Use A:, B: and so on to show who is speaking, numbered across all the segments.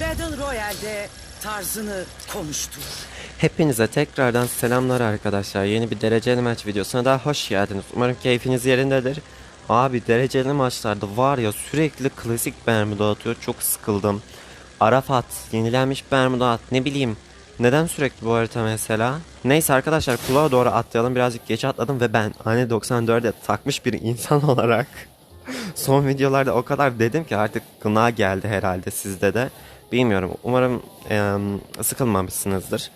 A: Battle Royale'de tarzını konuştur.
B: Hepinize tekrardan selamlar arkadaşlar. Yeni bir dereceli maç videosuna daha hoş geldiniz. Umarım keyfiniz yerindedir. Abi dereceli maçlarda var ya sürekli klasik Bermuda atıyor. Çok sıkıldım. Arafat, yenilenmiş Bermuda at ne bileyim. Neden sürekli bu harita mesela? Neyse arkadaşlar kulağa doğru atlayalım. Birazcık geç atladım ve ben hani 94'e takmış bir insan olarak son videolarda o kadar dedim ki artık gına geldi herhalde sizde de. Bilmiyorum. Umarım em, sıkılmamışsınızdır.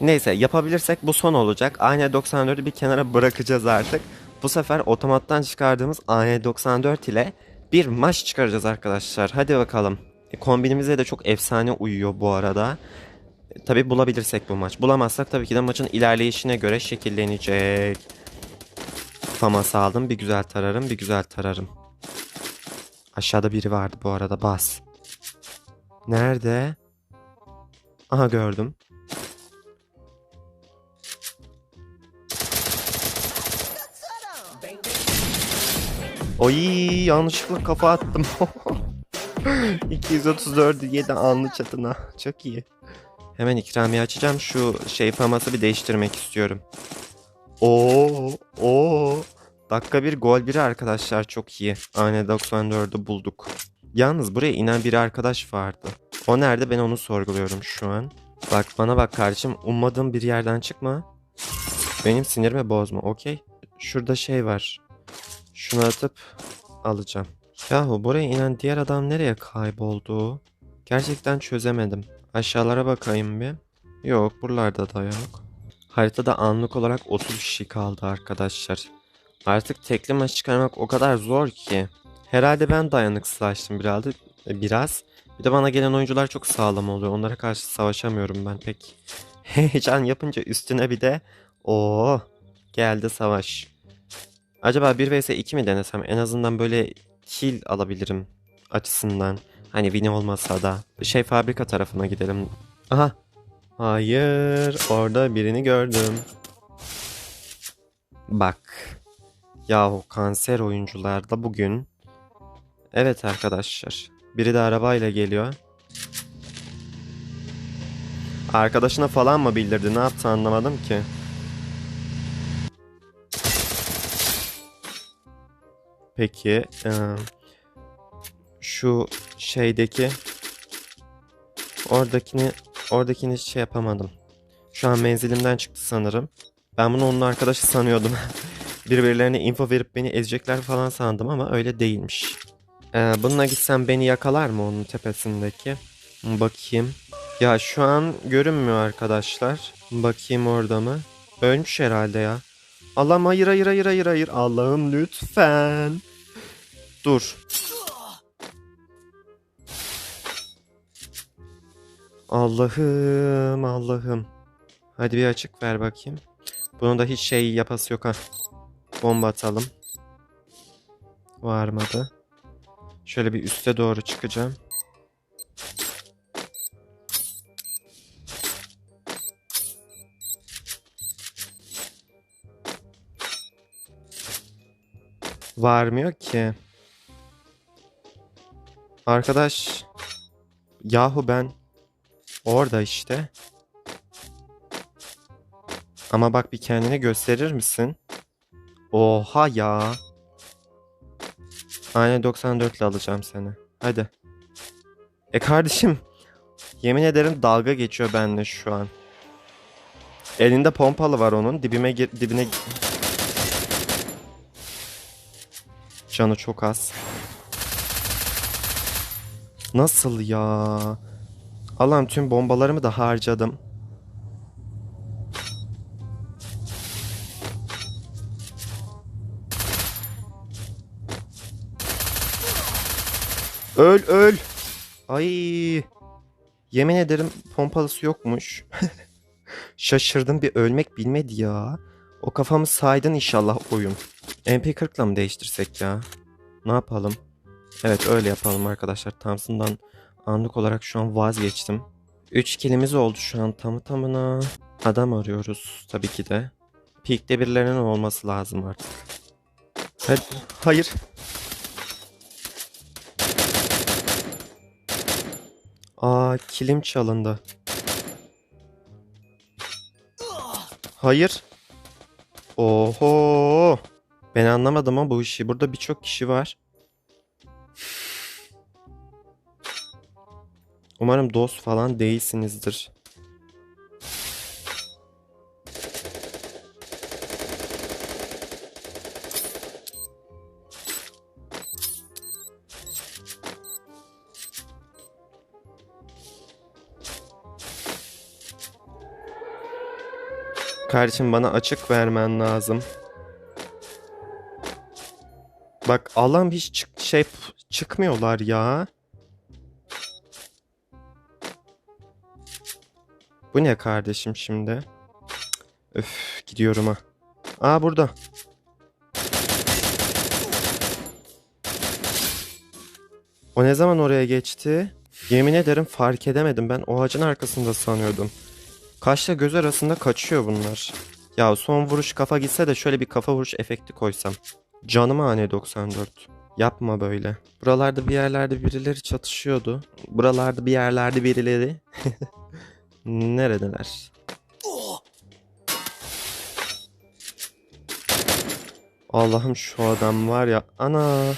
B: Neyse yapabilirsek bu son olacak. AN94'ü bir kenara bırakacağız artık. Bu sefer otomattan çıkardığımız AN94 ile bir maç çıkaracağız arkadaşlar. Hadi bakalım. E, kombinimize de çok efsane uyuyor bu arada. E, tabi bulabilirsek bu maç. Bulamazsak tabii ki de maçın ilerleyişine göre şekillenecek. Famas aldım. Bir güzel tararım, bir güzel tararım. Aşağıda biri vardı bu arada. Bas. Nerede? Aha gördüm. Oy yanlışlıkla kafa attım. 234 7 anlı çatına. Çok iyi. Hemen ikramiye açacağım. Şu şey faması bir değiştirmek istiyorum. Oo, oo. Dakika bir gol biri arkadaşlar çok iyi. Ane 94'ü bulduk. Yalnız buraya inen bir arkadaş vardı. O nerede ben onu sorguluyorum şu an. Bak bana bak kardeşim ummadığım bir yerden çıkma. Benim sinirimi bozma okey. Şurada şey var. Şunu atıp alacağım. Yahu buraya inen diğer adam nereye kayboldu? Gerçekten çözemedim. Aşağılara bakayım bir. Yok buralarda da yok. Haritada anlık olarak 30 kişi kaldı arkadaşlar. Artık tekli maç çıkarmak o kadar zor ki. Herhalde ben dayanıksızlaştım biraz. Biraz. Bir de bana gelen oyuncular çok sağlam oluyor. Onlara karşı savaşamıyorum ben pek. Heyecan yapınca üstüne bir de o geldi savaş. Acaba 1 vs 2 mi denesem? En azından böyle kill alabilirim açısından. Hani win olmasa da. Şey fabrika tarafına gidelim. Aha. Hayır. Orada birini gördüm. Bak. Yahu kanser oyuncularda bugün. Evet arkadaşlar. Biri de arabayla geliyor. Arkadaşına falan mı bildirdi? Ne yaptı anlamadım ki. Peki. eee, şu şeydeki oradakini oradakini şey yapamadım. Şu an menzilimden çıktı sanırım. Ben bunu onun arkadaşı sanıyordum. Birbirlerine info verip beni ezecekler falan sandım ama öyle değilmiş. Ee, bununla gitsem beni yakalar mı onun tepesindeki? Bakayım. Ya şu an görünmüyor arkadaşlar. Bakayım orada mı? Ölmüş herhalde ya. Allah'ım hayır hayır hayır hayır hayır. Allah'ım lütfen. Dur. Allah'ım Allah'ım. Hadi bir açık ver bakayım. Bunun da hiç şey yapası yok ha. Bomba atalım. Varmadı. Şöyle bir üste doğru çıkacağım. Varmıyor ki. Arkadaş. Yahu ben orada işte. Ama bak bir kendine gösterir misin? Oha ya. Aynen 94 ile alacağım seni. Hadi. E kardeşim. Yemin ederim dalga geçiyor benimle şu an. Elinde pompalı var onun. Dibime gir, dibine Canı çok az. Nasıl ya? Allah'ım tüm bombalarımı da harcadım. Öl öl. Ay. Yemin ederim pompalısı yokmuş. Şaşırdım bir ölmek bilmedi ya. O kafamı saydın inşallah oyun. MP40'la mı değiştirsek ya? Ne yapalım? Evet öyle yapalım arkadaşlar. Thompson'dan anlık olarak şu an vazgeçtim. 3 kilimiz oldu şu an tamı tamına. Adam arıyoruz tabii ki de. Peak'te birilerinin olması lazım artık. Hadi. Hayır. Aa kilim çalındı. Hayır. Oho. Ben anlamadım ama bu işi. Burada birçok kişi var. Umarım dost falan değilsinizdir. Kardeşim bana açık vermen lazım. Bak Allah'ım hiç çık şey çıkmıyorlar ya. Bu ne kardeşim şimdi? Öf gidiyorum ha. Aa burada. O ne zaman oraya geçti? Yemin ederim fark edemedim. Ben o ağacın arkasında sanıyordum. Kaşla göz arasında kaçıyor bunlar. Ya son vuruş kafa gitse de şöyle bir kafa vuruş efekti koysam. Canım hane 94. Yapma böyle. Buralarda bir yerlerde birileri çatışıyordu. Buralarda bir yerlerde birileri. Neredeler? Allah'ım şu adam var ya. Ana.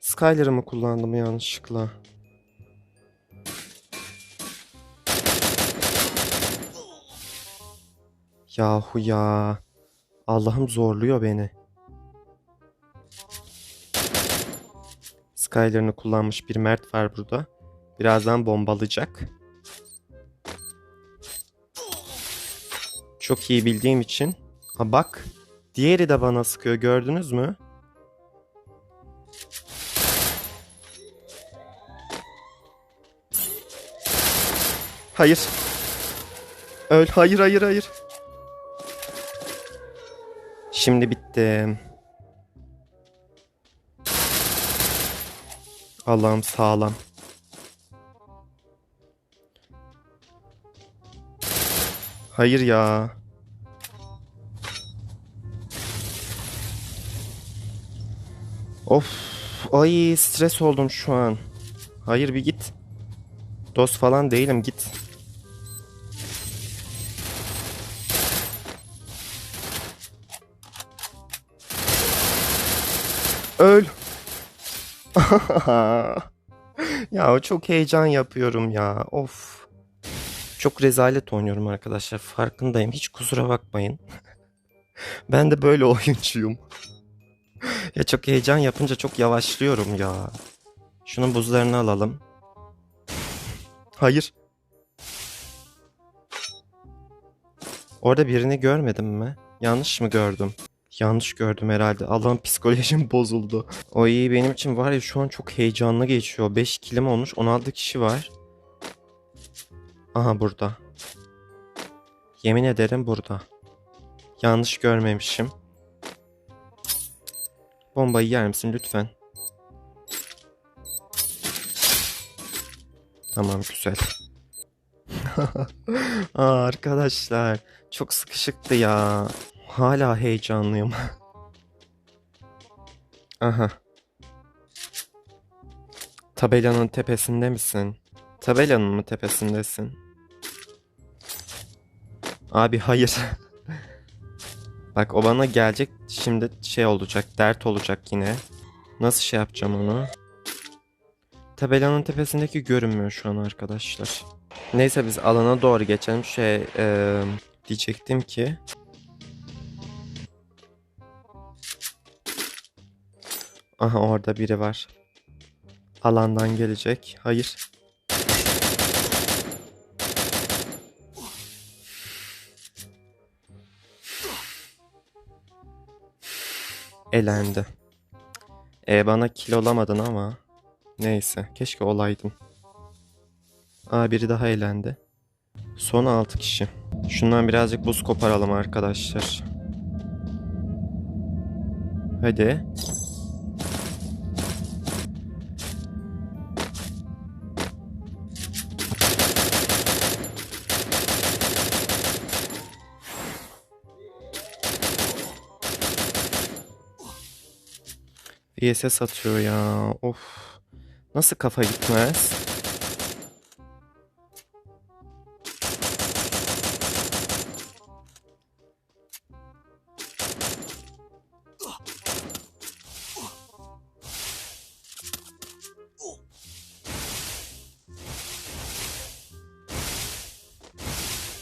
B: Skyler'ı mı kullandım yanlışlıkla? Yahu ya. Allah'ım zorluyor beni. Skyler'ını kullanmış bir Mert var burada. Birazdan bombalayacak. Çok iyi bildiğim için. Ha bak. Diğeri de bana sıkıyor gördünüz mü? Hayır. Öl. Hayır hayır hayır. Şimdi bitti. Allah'ım sağlam. Hayır ya. Of. Ay stres oldum şu an. Hayır bir git. Dost falan değilim git. Öl. ya çok heyecan yapıyorum ya. Of. Çok rezalet oynuyorum arkadaşlar. Farkındayım. Hiç kusura bakmayın. ben de böyle oyuncuyum. ya çok heyecan yapınca çok yavaşlıyorum ya. Şunun buzlarını alalım. Hayır. Orada birini görmedim mi? Yanlış mı gördüm? Yanlış gördüm herhalde. Allah'ım psikolojim bozuldu. O iyi benim için var ya şu an çok heyecanlı geçiyor. 5 kilim olmuş 16 kişi var. Aha burada. Yemin ederim burada. Yanlış görmemişim. Bombayı yer misin lütfen? Tamam güzel. Aa, arkadaşlar çok sıkışıktı ya. Hala heyecanlıyım. Aha. Tabelanın tepesinde misin? Tabelanın mı tepesindesin? Abi hayır. Bak o bana gelecek şimdi şey olacak dert olacak yine. Nasıl şey yapacağım onu? Tabelanın tepesindeki görünmüyor şu an arkadaşlar. Neyse biz alana doğru geçelim. Şey eee, diyecektim ki. Aha orada biri var. Alandan gelecek. Hayır. Elendi. E bana kill olamadın ama. Neyse. Keşke olaydın. Aa biri daha elendi. Son 6 kişi. Şundan birazcık buz koparalım arkadaşlar. Hadi. VSS atıyor ya. Of. Nasıl kafa gitmez?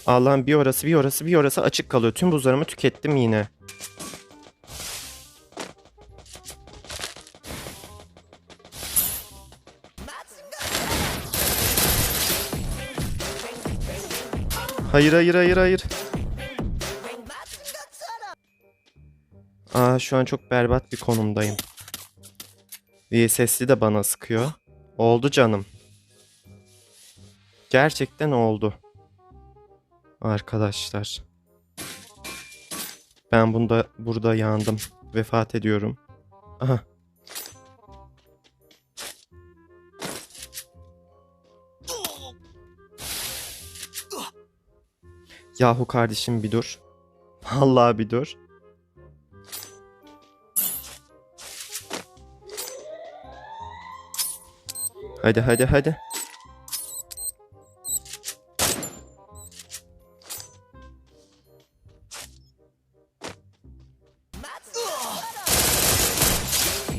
B: Allah'ım bir orası bir orası bir orası açık kalıyor. Tüm buzlarımı tükettim yine. Hayır hayır hayır hayır. Aa şu an çok berbat bir konumdayım. VSS'li de bana sıkıyor. Oldu canım. Gerçekten oldu. Arkadaşlar. Ben bunda burada yandım. Vefat ediyorum. Aha. Yahu kardeşim bir dur. Vallahi bir dur. Hadi hadi hadi.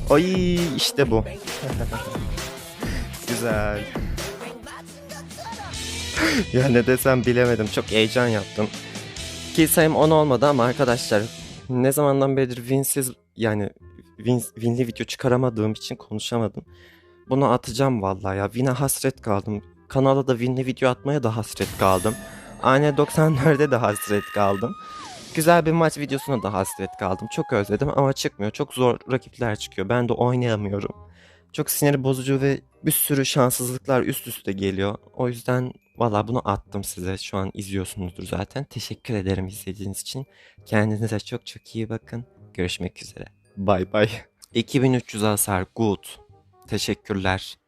B: Ay işte bu. Güzel. ya ne desem bilemedim. Çok heyecan yaptım. Kill sayım 10 olmadı ama arkadaşlar ne zamandan beridir winsiz yani win, winli video çıkaramadığım için konuşamadım. Bunu atacağım vallahi ya. Win'e hasret kaldım. Kanala da winli video atmaya da hasret kaldım. Aynı 94'de de hasret kaldım. Güzel bir maç videosuna da hasret kaldım. Çok özledim ama çıkmıyor. Çok zor rakipler çıkıyor. Ben de oynayamıyorum. Çok sinir bozucu ve bir sürü şanssızlıklar üst üste geliyor. O yüzden valla bunu attım size. Şu an izliyorsunuzdur zaten. Teşekkür ederim izlediğiniz için. Kendinize çok çok iyi bakın. Görüşmek üzere. Bay bay. 2300 hasar. Good. Teşekkürler.